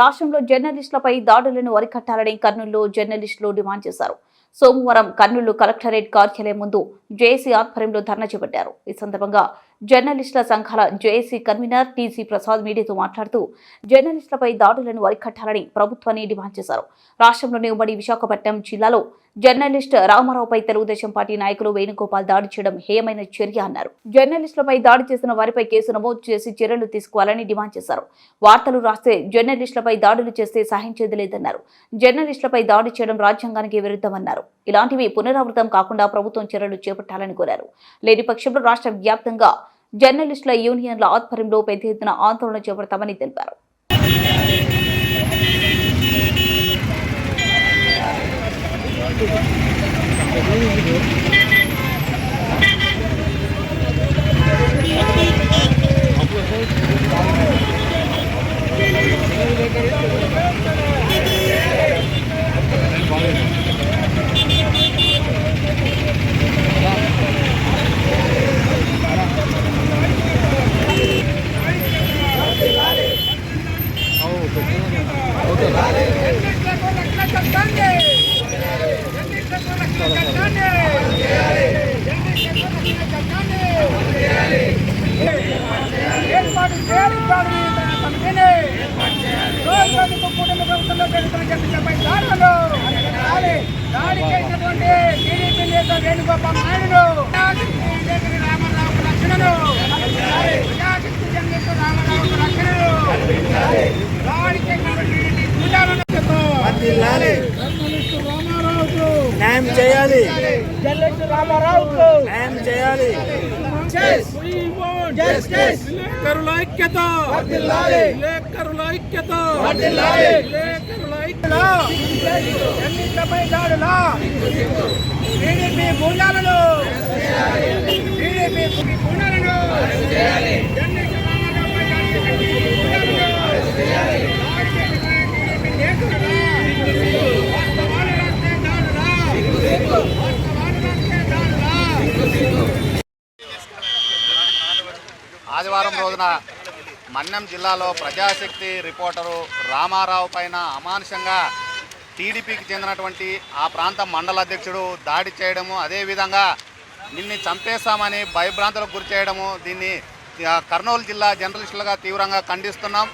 రాష్ట్రంలో జర్నలిస్టులపై దాడులను అరికట్టాలని కర్నూలులో జర్నలిస్టులు డిమాండ్ చేశారు. సోమవారం కర్నూలు కలెక్టరేట్ కార్యాలయం ముందు జేఏసీ ఆధ్వర్యంలో ధర్నా చేపట్టారు. ఈ సందర్భంగా జర్నలిస్టుల సంఘాల జేఏసీ కన్వీనర్ టీసీ ప్రసాద్ మీడియాతో మాట్లాడుతూ జర్నలిస్టులపై దాడులను అరికట్టాలని ప్రభుత్వాన్ని డిమాండ్ చేశారు. రాష్ట్రంలోని ఉమ్మడి విశాఖపట్నం జిల్లాలో జర్నలిస్ట్ రామారావుపై తెలుగుదేశం పార్టీ నాయకులు వేణుగోపాల్ దాడి చేయడం హేయమైన చర్య అన్నారు. జర్నలిస్టులపై దాడి చేసిన వారిపై కేసు నమోదు చేసి చర్యలు తీసుకోవాలని డిమాండ్ చేశారు. వార్తలు రాస్తే జర్నలిస్టులపై దాడులు చేస్తే సహించేది లేదన్నారు జర్నలిస్టులపై దాడి చేయడం రాజ్యాంగానికి విరుద్ధమన్నారు. ఇలాంటివి పునరావృతం కాకుండా ప్రభుత్వం చర్యలు చేపట్టాలని కోరారు. లేని పక్షంలో రాష్ట్ర వ్యాప్తంగా జర్నలిస్టుల యూనియన్ల ఆధ్వర్యంలో పెద్ద ఎత్తున ఆందోళన చేపడతామని తెలిపారు. దాడులు. దాడి చేసినటువంటి టీడీపీ నేత వేణుగోపాల్ నాయుడు. ప్రజాశక్తి విలేకరి రామారావుకు రక్షణను ప్రజాశక్తి దాడి చేసినటువంటి రామారావుకు. న్యాయం చేయాలి. రామారావుకు. న్యాయం చేయాలి. విలేకరుల ఐక్యత విలేకరుల ఐక్యత విలేకరుల ఐక్యత ఎన్నికపై దాడులా. టీడీపీ గుండాలను టీడీపీ గుండాలను ఎన్నిక రామారావుపై దాడి చేసిన టీడీపీ గుండాలను దాడి చేసిన టీడీపీ నేతలురా. వాస్తవాలు రాస్తే దాడులా. వాస్తవాలు రాస్తే దాడులా. ఆదివారం రోజున మన్యం జిల్లాలో ప్రజాశక్తి రిపోర్టరు రామారావు పైన అమానుషంగా టీడీపీకి చెందినటువంటి ఆ ప్రాంత మండల అధ్యక్షుడు దాడి చేయడము అదేవిధంగా నిన్ను చంపేస్తామని భయభ్రాంతులకు గురి చేయడము దీన్ని కర్నూలు జిల్లా జర్నలిస్టులుగా తీవ్రంగా ఖండిస్తున్నాం.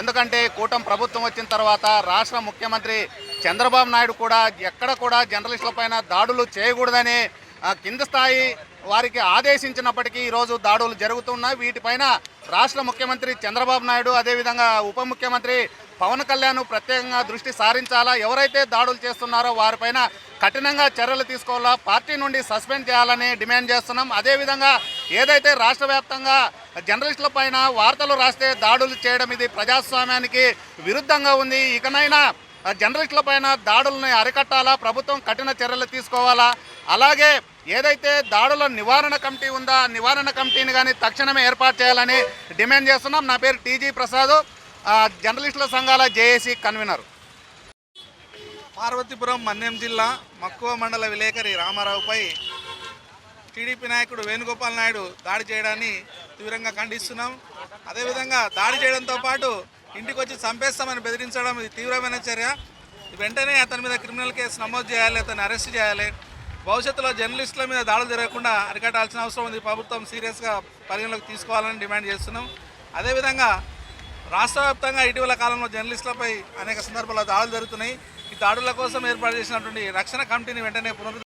ఎందుకంటే కూటమి ప్రభుత్వం వచ్చిన తర్వాత రాష్ట్ర ముఖ్యమంత్రి చంద్రబాబు నాయుడు కూడా ఎక్కడ కూడా జర్నలిస్టులపైన దాడులు చేయకూడదని కింద స్థాయి వారికి ఆదేశించినప్పటికీ ఈరోజు దాడులు జరుగుతున్నాయి. వీటిపైన రాష్ట్ర ముఖ్యమంత్రి చంద్రబాబు నాయుడు అదేవిధంగా ఉప ముఖ్యమంత్రి పవన్ కళ్యాణ్ ప్రత్యేకంగా దృష్టి సారించాలా? ఎవరైతే దాడులు చేస్తున్నారో వారిపైన కఠినంగా చర్యలు తీసుకోవాలా? పార్టీ నుండి సస్పెండ్ చేయాలని డిమాండ్ చేస్తున్నాం. అదేవిధంగా ఏదైతే రాష్ట్ర వ్యాప్తంగా జర్నలిస్టుల పైన వార్తలు రాస్తే దాడులు చేయడం ఇది ప్రజాస్వామ్యానికి విరుద్ధంగా ఉంది. ఇకనైనా జర్నలిస్టుల పైన దాడులను అరికట్టాలా? ప్రభుత్వం కఠిన చర్యలు తీసుకోవాలా? అలాగే ఏదైతే దాడుల నివారణ కమిటీ ఉందా నివారణ కమిటీని కానీ తక్షణమే ఏర్పాటు చేయాలని డిమాండ్ చేస్తున్నాం. నా పేరు టీజీ ప్రసాద్. జర్నలిస్టుల సంఘాల జేఏసీ కన్వీనర్. పార్వతీపురం మన్యం జిల్లా మక్కువ మండల విలేకరి రామారావుపై టీడీపీ నాయకుడు వేణుగోపాల్ నాయుడు దాడి చేయడాన్ని తీవ్రంగా ఖండిస్తున్నాం. అదేవిధంగా దాడి చేయడంతో పాటు ఇంటికి వచ్చి చంపేస్తామని బెదిరించడం ఇది తీవ్రమైన చర్య. వెంటనే అతని మీద క్రిమినల్ కేసు నమోదు చేయాలి అతన్ని అరెస్ట్ చేయాలి. భవిష్యత్తులో జర్నలిస్టుల మీద దాడులు జరగకుండా అరికట్టాల్సిన అవసరం ఉంది. ప్రభుత్వం సీరియస్గా పరిగణలోకి తీసుకోవాలని డిమాండ్ చేస్తున్నాం. అదేవిధంగా రాష్ట్ర వ్యాప్తంగా ఇటీవల కాలంలో జర్నలిస్టులపై అనేక సందర్భాల్లో దాడులు జరుగుతున్నాయి. ఈ దాడుల కోసం ఏర్పాటు చేసినటువంటి రక్షణ కమిటీని వెంటనే పునరు